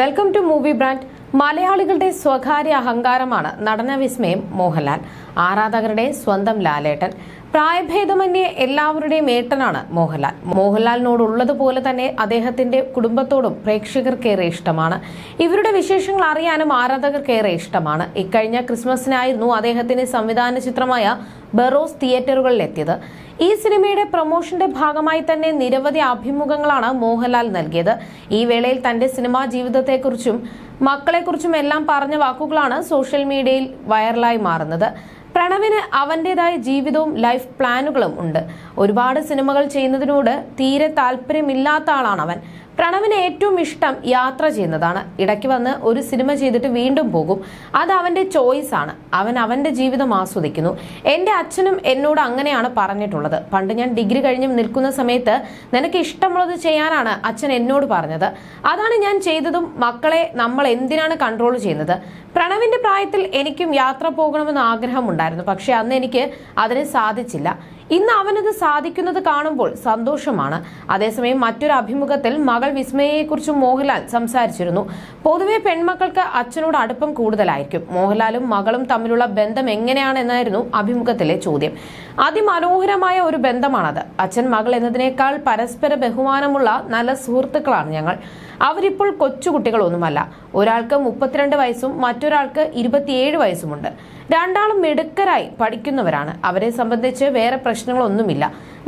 Welcome to movie brand മലയാളികളുടെ സ്വകാര്യ അഹങ്കാരമാണ് നടന വിസ്മയം മോഹൻലാൽ. ആരാധകരുടെ സ്വന്തം ലാലേട്ടൻ. പ്രായഭേദമന്യേ എല്ലാവരുടെയും ഏട്ടനാണ് മോഹൻലാൽ. മോഹൻലാലിനോടുള്ളതുപോലെ തന്നെ അദ്ദേഹത്തിന്റെ കുടുംബത്തോടും പ്രേക്ഷകർക്കേറെ ഇഷ്ടമാണ്. ഇവരുടെ വിശേഷങ്ങൾ അറിയാനും ആരാധകർക്കേറെ ഇഷ്ടമാണ്. ഇക്കഴിഞ്ഞ ക്രിസ്മസിനായിരുന്നു അദ്ദേഹത്തിന്റെ സംവിധാന ചിത്രമായ ബെറോസ് തിയേറ്ററുകളിലെത്തിയത് ഈ സിനിമയുടെ പ്രൊമോഷന്റെ ഭാഗമായി തന്നെ നിരവധി അഭിമുഖങ്ങളാണ് മോഹൻലാൽ നൽകിയത്. ഈ വേളയിൽ തന്റെ സിനിമാ ജീവിതത്തെക്കുറിച്ചും മക്കളെക്കുറിച്ചും എല്ലാം പറഞ്ഞ വാക്കുകളാണ് സോഷ്യൽ മീഡിയയിൽ വൈറലായി മാറുന്നത്. പ്രണവിന് അവന്റെതായ ജീവിതവും ലൈഫ് പ്ലാനുകളും ഉണ്ട്. ഒരുപാട് സിനിമകൾ ചെയ്യുന്നതിനോട് തീരെ താല്പര്യമില്ലാത്ത ആളാണ് അവൻ പ്രണവിന് ഏറ്റവും ഇഷ്ടം യാത്ര ചെയ്യുന്നതാണ്. ഇടയ്ക്ക് വന്ന് ഒരു സിനിമ ചെയ്തിട്ട് വീണ്ടും പോകും. അത് അവന്റെ ചോയ്സ് ആണ്. അവൻ അവന്റെ ജീവിതം ആസ്വദിക്കുന്നു. എന്റെ അച്ഛനും എന്നോട് അങ്ങനെയാണ് പറഞ്ഞിട്ടുള്ളത്. പണ്ട് ഞാൻ ഡിഗ്രി കഴിഞ്ഞ് നിൽക്കുന്ന സമയത്ത് നിനക്ക് ഇഷ്ടമുള്ളത് ചെയ്യാനാണ് അച്ഛൻ എന്നോട് പറഞ്ഞത്. അതാണ് ഞാൻ ചെയ്തതും മക്കളെ നമ്മൾ എന്തിനാണ് കൺട്രോൾ ചെയ്യുന്നത്? പ്രണവിന്റെ പ്രായത്തിൽ എനിക്കും യാത്ര പോകണമെന്ന് ആഗ്രഹമുണ്ടായിരുന്നു. പക്ഷെ അന്ന് എനിക്ക് അതിന് സാധിച്ചില്ല. ഇന്ന് അവനത് സാധിക്കുന്നത് കാണുമ്പോൾ സന്തോഷമാണ്. അതേസമയം മറ്റൊരു അഭിമുഖത്തിൽ മകൾ വിസ്മയയെക്കുറിച്ച് മോഹൻലാൽ സംസാരിച്ചിരുന്നു. പൊതുവെ പെൺമക്കൾക്ക് അച്ഛനോട് അടുപ്പം കൂടുതലായിരിക്കും. മോഹൻലാലും മകളും തമ്മിലുള്ള ബന്ധം എങ്ങനെയാണെന്നായിരുന്നു അഭിമുഖത്തിലെ ചോദ്യം. അതിമനോഹരമായ ഒരു ബന്ധമാണത്. അച്ഛൻ മകൾ എന്നതിനേക്കാൾ പരസ്പര ബഹുമാനമുള്ള നല്ല സുഹൃത്തുക്കളാണ് ഞങ്ങൾ. അവരിപ്പോൾ കൊച്ചുകുട്ടികളൊന്നുമല്ല. ഒരാൾക്ക് മുപ്പത്തിരണ്ട് വയസ്സും മറ്റൊരാൾക്ക് ഇരുപത്തിയേഴ് വയസ്സുമുണ്ട്. രണ്ടാളും മിടുക്കരായി പഠിക്കുന്നവരാണ്. അവരെ സംബന്ധിച്ച് വേറെ പ്രശ്നങ്ങളൊന്നുമില്ല.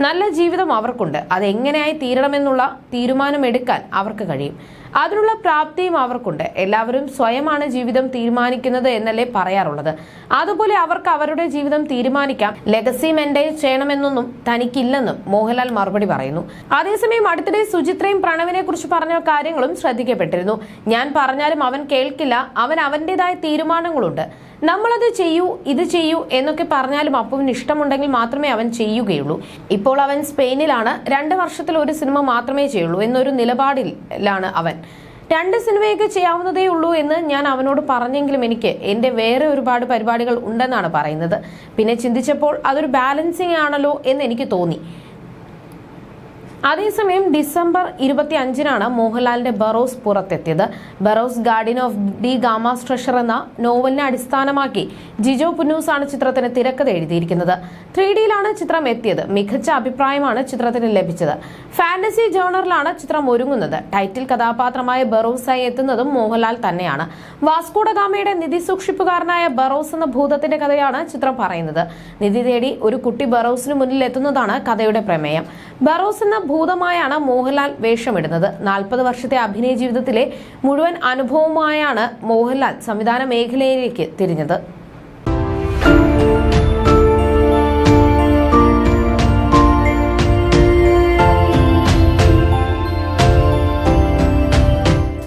നല്ല ജീവിതം അവർക്കുണ്ട്. അതെങ്ങനെയായി തീരണമെന്നുള്ള തീരുമാനമെടുക്കാൻ അവർക്ക് കഴിയും. അതിനുള്ള പ്രാപ്തിയും അവർക്കുണ്ട്. എല്ലാവരും സ്വയമാണ് ജീവിതം തീരുമാനിക്കുന്നത് എന്നല്ലേ പറയാറുള്ളത്. അതുപോലെ അവർക്ക് അവരുടെ ജീവിതം തീരുമാനിക്കാം. ലെഗസി മെന്റൈൻ ചെയ്യണമെന്നൊന്നും തനിക്കില്ലെന്നും മോഹൻലാൽ മറുപടി പറയുന്നു. അതേസമയം അടുത്തിടെ സുചിത്രയും പ്രണവിനെ കുറിച്ച് പറഞ്ഞ കാര്യങ്ങളും ശ്രദ്ധിക്കപ്പെട്ടിരുന്നു. ഞാൻ പറഞ്ഞാലും അവൻ കേൾക്കില്ല. അവൻ അവന്റേതായ തീരുമാനങ്ങളുണ്ട്. നമ്മളത് ചെയ്യൂ ഇത് ചെയ്യൂ എന്നൊക്കെ പറഞ്ഞാലും അപ്പുവിന് ഇഷ്ടമുണ്ടെങ്കിൽ മാത്രമേ അവൻ ചെയ്യുകയുള്ളൂ. ഇപ്പോൾ അവൻ സ്പെയിനിലാണ്. രണ്ട് വർഷത്തിൽ ഒരു സിനിമ മാത്രമേ ചെയ്യുള്ളൂ എന്നൊരു നിലപാടിലാണ് അവൻ. രണ്ട് സിനിമയൊക്കെ ചെയ്യാവുന്നതേ ഉള്ളൂ എന്ന് ഞാൻ അവനോട് പറഞ്ഞെങ്കിലും എനിക്ക് എന്റെ വേറെ ഒരുപാട് പരിപാടികൾ ഉണ്ടെന്നാണ് പറയുന്നത്. പിന്നെ ചിന്തിച്ചപ്പോൾ അതൊരു ബാലൻസിങ് ആണല്ലോ എന്ന് എനിക്ക് തോന്നി. അതേസമയം ഡിസംബർ ഇരുപത്തി അഞ്ചിനാണ് മോഹൻലാലിന്റെ Barroz പുറത്തെത്തിയത്. Barroz guardian of de Gama treasure എന്ന നോവലിനെ അടിസ്ഥാനമാക്കി ജിജോ പുന്നൂസാണ് ചിത്രത്തിന് തിരക്കഥ എഴുതിയിരിക്കുന്നത്. ത്രീ ഡിയിലാണ് ചിത്രം എത്തിയത്. മികച്ച അഭിപ്രായമാണ് ചിത്രത്തിന് ലഭിച്ചത്. ഫാന്റസി ജേണറിലാണ് ചിത്രം ഒരുങ്ങുന്നത്. ടൈറ്റിൽ കഥാപാത്രമായ ബറോസായി എത്തുന്നതും മോഹൻലാൽ തന്നെയാണ്. വാസ്കോഡഗാമയുടെ നിധി സൂക്ഷിപ്പുകാരനായ ബറോസ് എന്ന ഭൂതത്തിന്റെ കഥയാണ് ചിത്രം പറയുന്നത്. നിധി തേടി ഒരു കുട്ടി ബറോസിന് മുന്നിൽ എത്തുന്നതാണ് കഥയുടെ പ്രമേയം. ബറോസ് എന്ന ഭൂതമായാണ് മോഹൻലാൽ വേഷമിടുന്നത്. നാൽപ്പത് വർഷത്തെ അഭിനയ ജീവിതത്തിലെ മുഴുവൻ അനുഭവമായാണ് മോഹൻലാൽ സംവിധാന മേഖലയിലേക്ക് തിരിഞ്ഞത്.